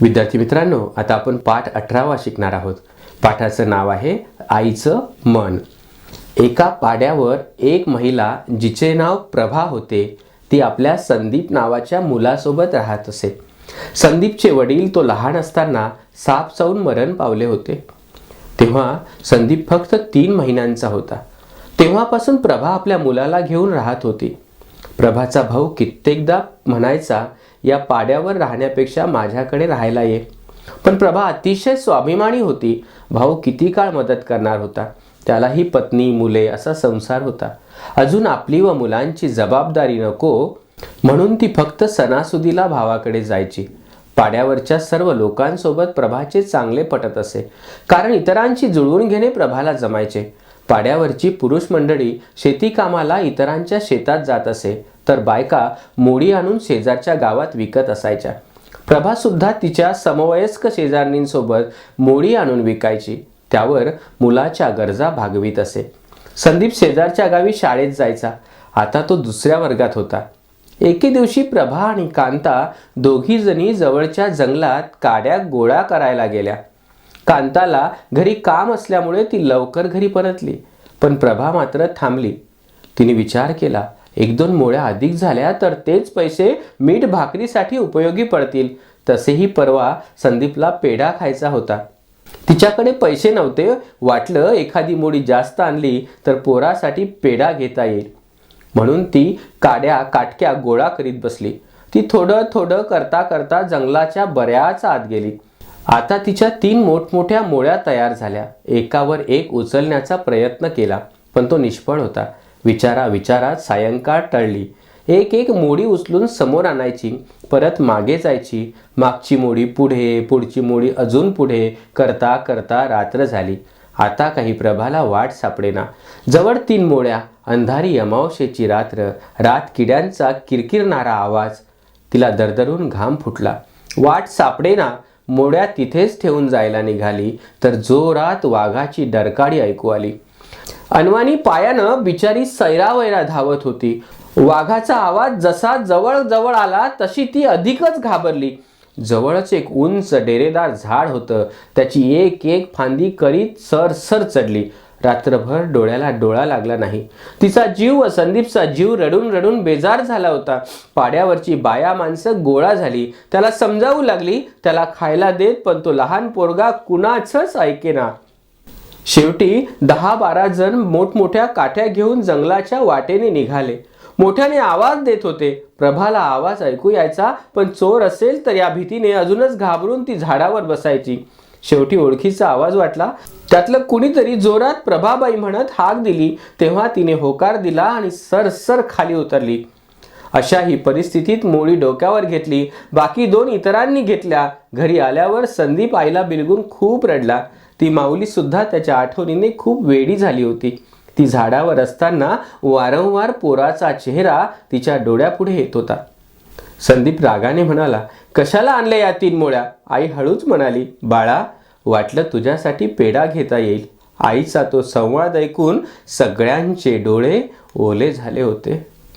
विद्यार्थी मित्रांनो आता आपण पाठ अठरावा शिकणार आहोत. पाठाचं नाव आहे आईचं मन. एका पाड्यावर एक महिला जिचे नाव प्रभा होते ती आपल्या संदीप नावाच्या मुलासोबत राहत असे. संदीपचे वडील तो लहान असताना साप चावून मरण पावले होते. तेव्हा संदीप फक्त तीन महिन्यांचा होता. तेव्हापासून प्रभा आपल्या मुलाला घेऊन राहत होती. प्रभाचा भाऊ कित्येकदा म्हणायचा या पाड्यावर राहण्यापेक्षा माझ्याकडे राहायला ये. पण प्रभा अतिशय स्वाभिमानी होती. भाऊ किती काळ मदत करणार होता? त्यालाही पत्नी मुले असा संसार होता. अजून आपली व मुलांची जबाबदारी नको म्हणून ती फक्त सणासुदीला भावाकडे जायची. पाड्यावरच्या सर्व लोकांसोबत प्रभाचे चांगले पटत असे. कारण इतरांशी जुळवून घेणे प्रभाला जमायचे. पाड्यावरची पुरुष मंडळी शेती कामाला इतरांच्या शेतात जात असे तर बायका मोडी आणून शेजारच्या गावात विकत असायच्या. प्रभासुद्धा तिच्या समवयस्क शेजारणींसोबत मोडी आणून विकायची. त्यावर मुलाच्या गरजा भागवीत असे. संदीप शेजारच्या गावी शाळेत जायचा. आता तो दुसऱ्या वर्गात होता. एके दिवशी प्रभा आणि कांता दोघीजणी जवळच्या जंगलात काड्या गोळा करायला गेल्या. कांताला घरी काम असल्यामुळे ती लवकर घरी परतली पण प्रभा मात्र थांबली. तिने विचार केला एक दोन मोळ्या अधिक झाल्या तर तेच पैसे मीठ भाकरीसाठी उपयोगी पडतील तसेही परवा संदीपला पेढा खायचा होता. तिच्याकडे पैसे नव्हते वाटलं एखादी मोडी जास्त आणली तर पोरासाठी पेढा घेता येईल. म्हणून ती काड्या काटक्या गोळा करीत बसली. ती थोडं थोडं करता करता जंगलाच्या बऱ्याच आत गेली. आता तिच्या तीन मोठमोठ्या मोळ्या तयार झाल्या. एकावर एक उचलण्याचा प्रयत्न केला पण तो निष्फळ होता. विचारा विचारात सायंकाळ टळली. एक एक मोडी उचलून समोर आणायची परत मागे जायची. मागची मोडी पुढे पुढची मोडी अजून पुढे करता करता रात्र झाली. आता काही प्रभाला वाट सापडेना. जवळ तीन मोळ्या अंधारी अमावशेची रात्र रात किड्यांचा किरकिरणारा आवाज. तिला दरदरून घाम फुटला. वाट सापडेना. मोड्या तिथेच ठेवून जायला निघाली तर जोरात वाघाची डरकाडी ऐकू आली. अनवानी पायानं बिचारी सैरावैरा धावत होती. वाघाचा आवाज जसा जवळ जवळ आला तशी ती अधिकच घाबरली. जवळच एक उंच डेरेदार झाड होतं. त्याची एक एक फांदी करीत सर सर चढली. रात्रभर डोळ्याला डोळा लागला नाही. तिचा जीव व संदीपचा जीव रडून रडून बेजार झाला होता. पाड्यावरची बाया माणसं गोळा झाली. त्याला समजावू लागली त्याला खायला देत पण तो लहान पोरगा कुणाचंच ऐकेना शेवटी दहा बारा जण मोठमोठ्या काठ्या घेऊन जंगलाच्या वाटेने निघाले. मोठ्याने आवाज देत होते. प्रभाला आवाज ऐकू यायचा पण चोर असेल तर या भीतीने अजूनच घाबरून ती झाडावर बसायची. शेवटी ओळखीचा आवाज वाटला. त्यातलं कुणीतरी जोरात प्रभाबाई म्हणत हाक दिली. तेव्हा तिने होकार दिला आणि सरसर खाली उतरली. अशा ही परिस्थितीत मोळी डोक्यावर घेतली. बाकी दोन इतरांनी घेतल्या. घरी आल्यावर संदीप आईला बिलगून खूप रडला. ती माऊली सुद्धा त्याच्या आठवणीने खूप वेडी झाली होती. ती झाडावर असताना वारंवार पोराचा चेहरा तिच्या डोळ्यापुढे येत होता. संदीप रागाने म्हणाला कशाला आणले या तीन मोळ्या? आई हळूच म्हणाली बाळा वाटलं तुझ्यासाठी पेढा घेता येईल. आईचा तो संवाद ऐकून सगळ्यांचे डोळे ओले झाले होते.